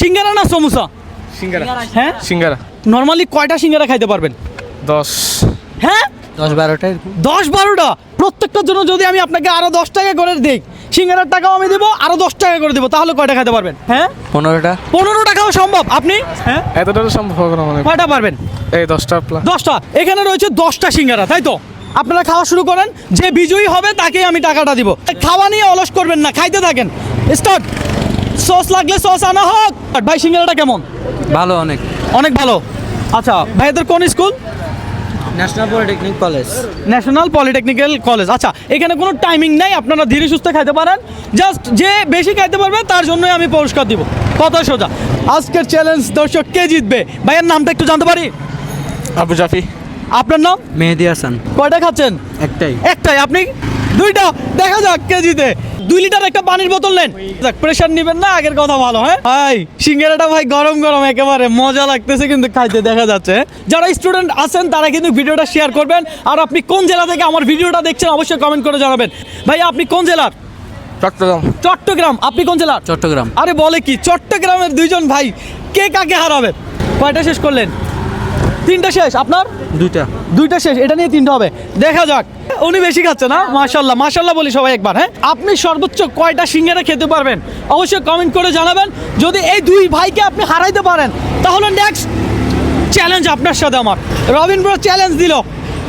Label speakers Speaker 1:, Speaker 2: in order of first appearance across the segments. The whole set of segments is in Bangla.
Speaker 1: সিঙ্গারা না সমুসা?
Speaker 2: সিঙ্গারা।
Speaker 1: হ্যাঁ?
Speaker 2: সিঙ্গারা।
Speaker 1: নর্মালি কয়টা সিঙ্গারা খাইতে পারবেন?
Speaker 2: দশ।
Speaker 1: হ্যাঁ?
Speaker 3: দশ বারোটা
Speaker 1: দশ বারোটা? প্রত্যেকটার জন্য যদি আমি আপনাকে আরও দশ টাকা করে দিই সিঙ্গারার টাকাও আমি দেবো আরও দশ টাকা করে দেবো তাহলে কয়টা খাইতে পারবেন? হ্যাঁ?
Speaker 3: পনেরোটা।
Speaker 1: পনেরো টাকাও সম্ভব? আপনি? হ্যাঁ?
Speaker 2: এতটা তো সম্ভব হবে না মানে
Speaker 1: কয়টা পারবেন?
Speaker 2: এই দশটা প্লাস
Speaker 1: দশটা। এখানে রয়েছে দশটা সিঙ্গারা তাই তো? আপনারা খাওয়া শুরু করেন যে বিজয়ী হবে তাকেই আমি টাকাটা দিব। খাওয়া নিয়ে অলস করবেন না খাইতে থাকেন। স্টার্ট। সস লাগলে সস আনা হোক। ভাই সিঙ্গেলটা কেমন?
Speaker 3: ভালো অনেক।
Speaker 1: অনেক ভালো। আচ্ছা ভাইদের কোন school?
Speaker 3: National polytechnic college
Speaker 1: national polytechnical college আচ্ছা এখানে কোনো টাইমিং নাই আপনারা ধীরে সুস্থে খাইতে পারেন। জাস্ট যে বেশি খাইতে পারবে তার জন্যই আমি পুরস্কার দিব। কথা সোজা। আজকের চ্যালেঞ্জ দর্শক কে জিতবে? ভাইয়ের নামটা একটু জানতে পারি?
Speaker 2: আবু জাফি।
Speaker 1: আপনার নাম?
Speaker 3: মেহেদি হাসান।
Speaker 1: কয়টা খাচ্ছেন?
Speaker 3: একটাই।
Speaker 1: একটাই। আপনি? দুইটা দেখা যাক কেজিতে। দুই লিটার একটা পানির বোতল নেন। যাক প্রেশার নিবেন না আগের কথা ভালো হ্যাঁ? ভাই সিঙ্গারাটা ভাই গরম গরম একেবারে মজা লাগতেছে কিন্তু খাইতে দেখা যাচ্ছে। যারা স্টুডেন্ট আছেন তারা কিন্তু ভিডিওটা শেয়ার করবেন। আর আপনি কোন জেলা থেকে আমার ভিডিওটা দেখছেন অবশ্যই কমেন্ট করে জানাবেন। ভাই আপনি কোন জেলার?
Speaker 2: চট্টগ্রাম।
Speaker 1: চট্টগ্রাম। আপনি কোন জেলার?
Speaker 3: চট্টগ্রাম।
Speaker 1: আরে বলে কি চট্টগ্রামের দুইজন ভাই কে কাকে হারাবে কয়টা শেষ করলেন? তিনটা শেষ আপনার?
Speaker 3: দুইটা।
Speaker 1: দুইটা শেষ, এটা নিয়ে তিনটা হবে। দেখা যাক। উনি বেশি খাচ্ছে না? মাশাল্লাহ মাশাল্লাহ বলি সবাই একবার হ্যাঁ? আপনি সর্বোচ্চ কয়টা সিঙ্গারা খেতে পারবেন? অবশ্যই কমেন্ট করে জানাবেন। যদি এই দুই ভাইকে আপনি হারাইতে পারেন, তাহলে নেক্সট চ্যালেঞ্জ আপনার সাথে আমার। রবিন ব্রো চ্যালেঞ্জ দিল।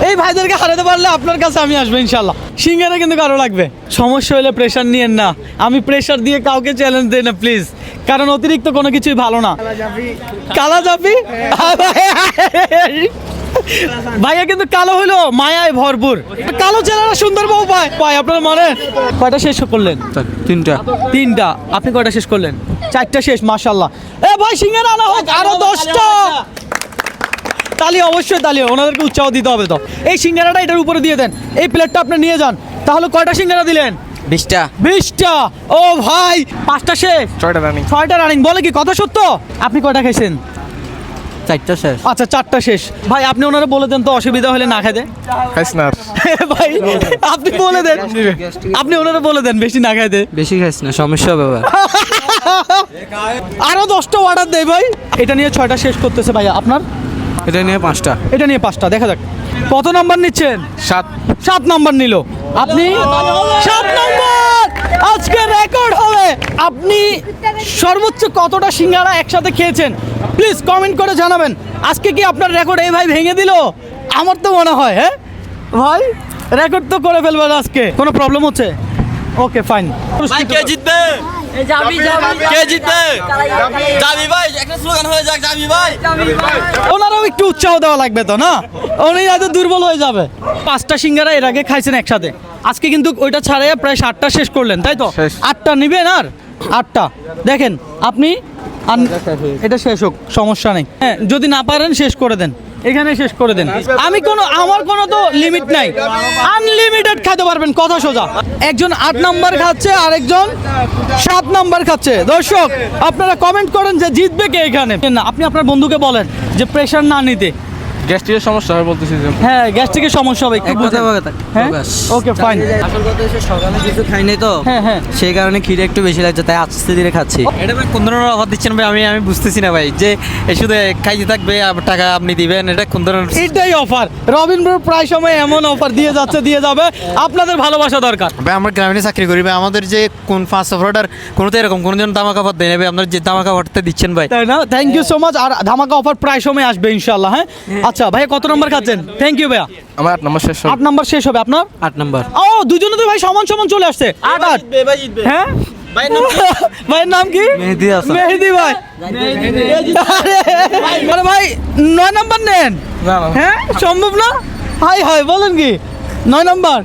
Speaker 1: এই ভাইদেরকে হারাতে পারলে আপনার কাছে আমি আসব ইনশাল্লাহ সিঙ্গারা কিন্তু কারও লাগবে। সমস্যা হলে প্রেশার নিয়েন না। আমি প্রেশার দিয়ে কাউকে চ্যালেঞ্জ দিই না প্লিজ কারণ অতিরিক্ত কোনো কিছুই ভালো না। কালা জাপি ভাইয়া কিন্তু কালো হলো মায়ায় ভরপুর। কালো ছেলেরা সুন্দর বউ পায় পায় আপনার মনে? কয়টা শেষ করলেন?
Speaker 3: তিনটা।
Speaker 1: তিনটা। আপনি কয়টা শেষ করলেন? চারটা শেষ মাশাল্লাহ এ ভাই সিঙ্গারা আনা হোক আরও দশটা। তালি অবশ্যই তালি ওনাদেরকে উৎসাহ দিতে হবে তো। এই সিঙ্গারাটা এটার উপরে দিয়ে দেন। এই প্লেটটা আপনি নিয়ে যান। তাহলে কয়টা সিঙ্গারা দিলেন?
Speaker 3: বিশটা।
Speaker 1: বিশটা। ও ভাই পাঁচটা শেষ।
Speaker 2: ছয়টা রানিং
Speaker 1: ছয়টা রানিং বলে কি কথা সত্য? আপনি কয়টা খাইছেন?
Speaker 3: চারটা শেষ।
Speaker 1: আচ্ছা চারটা শেষ। ভাই আপনি ওনারা বলে দেন তো অসুবিধা হলে না খাইতে?
Speaker 2: খাইস না আর।
Speaker 1: ভাই আপনি বলে দেন। আপনি ওনারা বলে দেন বেশি না খাইতে।
Speaker 3: বেশি খাইছ না সমস্যা হবে।
Speaker 1: আরও দশটা অর্ডার দেয় ভাই। এটা নিয়ে ছয়টা শেষ করতেছে ভাইয়া আপনার?
Speaker 3: এটা নিয়ে পাঁচটা।
Speaker 1: এটা নিয়ে পাঁচটা দেখা যাক। কত নাম্বার নিচ্ছেন?
Speaker 2: সাত।
Speaker 1: সাত নাম্বার নিল। আপনি? সাত নাম্বার আজকে রেকর্ড হবে। আপনি সর্বোচ্চ কতটা সিঙ্গারা একসাথে খেয়েছেন? প্লিজ কমেন্ট করে জানাবেন। আজকে কি আপনার রেকর্ড এই ভাই ভেঙে দিল? আমার তো মনে হয় হ্যাঁ? ভাই রেকর্ড তো করে ফেলবেন আজকে। কোনো প্রবলেম হচ্ছে? ওকে ফাইন
Speaker 4: কে জিতবে? কে জিতবে? যাবি ভাই একটা স্লোগান হয়ে যাক যাবি ভাই।
Speaker 1: ওনারাও একটু উৎসাহ দেওয়া লাগবে তো না? উনি হয়তো দুর্বল হয়ে যাবে। পাঁচটা সিঙ্গারা এর আগে খাইছেন একসাথে। আজকে কিন্তু ওইটা ছাড়াইয়া প্রায় সাতটা শেষ করলেন তাই তো? আটটা নিবেন আর? আটটা। দেখেন আপনি এটা শেষ হোক সমস্যা নেই। হ্যাঁ যদি না পারেন শেষ করে দেন। এখানে শেষ করে দেন। আমি কোনো আমার কোনো তো লিমিট নাই। আনলিমিটেড খেতে পারবেন কথা সোজা। একজন আট নাম্বার খাচ্ছে আর একজন সাত নাম্বার খাচ্ছে। দর্শক আপনারা কমেন্ট করেন যে জিতবে কে এখানে। না আপনি আপনার বন্ধুকে বলেন যে প্রেশার না নিতে।
Speaker 2: গ্যাস্ট্রিকের সমস্যা হবে বলতেছি যে
Speaker 1: হ্যাঁ গ্যাস্ট্রিকের সমস্যা হবে একটু বুঝেন।
Speaker 3: বলে
Speaker 1: হ্যাঁ? ওকে ফাইন
Speaker 3: আসল কথা হচ্ছে সকালে কিছু খাই নাই তো।
Speaker 1: হ্যাঁ, হ্যাঁ।
Speaker 3: সেই কারণে খিদে একটু বেশি লাগছে তাই আস্তে ধীরে খাচ্ছি।
Speaker 4: এটা ভাই কোন ধরনের অফার দিচ্ছেন ভাই আমি আমি বুঝতেছি না ভাই যে শুধু খাইতে থাকবে আর টাকা আপনি দিবেন এটা কোন ধরনের
Speaker 1: এটাই অফার রবীন্দ্র প্রায় সময় এমন অফার দিয়ে যাচ্ছে দিয়ে যাবে। আপনাদের ভালোবাসা দরকার।
Speaker 4: ভাই আমরা গ্রামীণে চাকরি করি ভাই আমাদের যে কোন ফার্স্ট অফারটার কোনো তো এরকম কোনো জন তামাক অফার দেয় না ভাই আপনার যে তামাক অফারটা দিচ্ছেন ভাই।
Speaker 1: তাই না? থ্যাংক ইউ সো মাচ আর ধামাকা অফার প্রায় সময় আসবে ইনশাল্লাহ হ্যাঁ? আচ্ছা ভাইয়া কত নম্বর খাচ্ছেন? থ্যাংক ইউ ভাইয়া।
Speaker 2: আমার আট নম্বর শেষ
Speaker 1: আট নম্বর শেষ হবে আপনার?
Speaker 3: আট নম্বর।
Speaker 1: ও দুজনে তো ভাই সমান সমান চলে আসছে। আট আট। হ্যাঁ? ভাইয়ের নাম কি?
Speaker 3: মেহেদি হাসান।
Speaker 1: মেহেদি ভাই। আরে, আরে ভাই নয় নাম্বার নেন।
Speaker 2: না, না।
Speaker 1: হ্যাঁ? সম্ভব না? হাই হাই বলেন কি? নয় নাম্বার।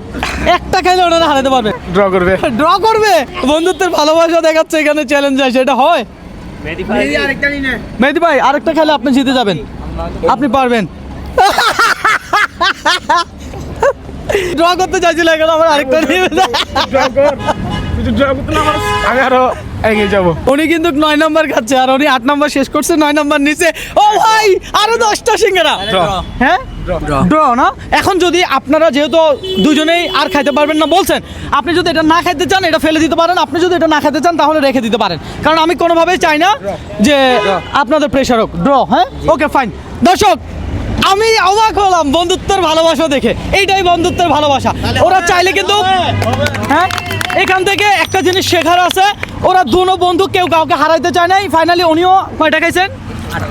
Speaker 1: একটা খেলে ওনারা হারাতে পারবে।
Speaker 2: ড্র করবে।
Speaker 1: ড্র করবে? বন্ধুত্বের ভালোবাসা দেখাচ্ছে এখানে চ্যালেঞ্জ আছে এটা হয়। মেহেদি ভাই আরেকটা খেলে আপনি জিতে যাবেন। আপনি পারবেন। ড্র করতে চাইছিল এখন আমার আরেকটা নিয়ে।
Speaker 2: আমি আরও এগিয়ে যাব।
Speaker 1: উনি কিন্তু নয় নাম্বার খাচ্ছে আর উনি আট নাম্বার শেষ করছে নয় নাম্বার নিচে। ও ভাই আরও দশটা সিঙ্গারা। হ্যাঁ? ড্র না? এখন যদি আপনারা যেহেতু দুজনেই আর খাইতে পারবেন না বলছেন আপনি যদি এটা না খাইতে চান এটা ফেলে দিতে পারেন। আপনি যদি এটা না খেতে চান তাহলে রেখে দিতে পারেন। কারণ আমি কোনোভাবেই চাই না যে আপনাদের প্রেশার হোক। ড্র হ্যাঁ? ওকে ফাইন দর্শক আমি অবাক হলাম বন্ধুত্বের ভালোবাসা দেখে। এইটাই বন্ধুত্বের ভালোবাসা। ওরা চাইলে কিন্তু হ্যাঁ এখান থেকে একটা জিনিস শেখার আছে। ওরা দুনো বন্ধু কেউ কাউকে হারাইতে চায় নাই। ফাইনালি উনিও কয়টা খাইছেন?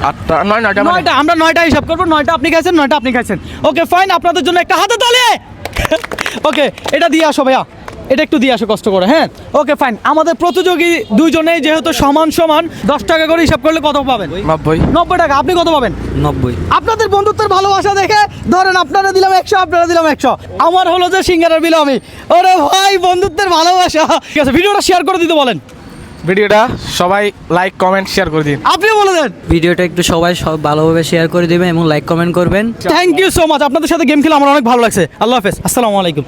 Speaker 2: আটটা নয় নয়টা মানে।
Speaker 1: নয়টা আমরা নয়টা হিসাব করব। নয়টা আপনি খাইছেন নয়টা আপনি খাইছেন। ওকে ফাইন আপনাদের জন্য একটা হাতে তালে। ওকে এটা দিয়ে আসো ভাইয়া। এটা একটু দিয়ে আসো কষ্ট করে হ্যাঁ? ওকে ফাইন আমাদের প্রতিযোগী দুইজনেই যেহেতু সমান সমান দশ টাকা করে হিসাব করলে কত পাবেন?
Speaker 2: নব্বই।
Speaker 1: নব্বই টাকা আপনি কত পাবেন?
Speaker 3: নব্বই।
Speaker 1: আপনাদের বন্ধুত্বের ভালোবাসা দেখে ধরেন আপনারা দিলাম একশো আপনারা দিলাম একশো। আমার হলো যে সিঙ্গারের বিল আমি। ওরে ভাই বন্ধুত্বের ভালোবাসা। ঠিক আছে ভিডিওটা শেয়ার করে দিতে বলেন।
Speaker 2: ভিডিওটা সবাই লাইক কমেন্ট শেয়ার করে দিন।
Speaker 1: আপনি বলে দেন।
Speaker 3: ভিডিওটা একটু সবাই সব ভালোভাবে শেয়ার করে দিবেন এবং লাইক কমেন্ট করবেন।
Speaker 1: থ্যাংক ইউ সো মাচ আপনাদের সাথে গেম খেলে আমার অনেক ভালো লাগছে। আল্লাহ হাফেজ। আসসালামু আলাইকুম।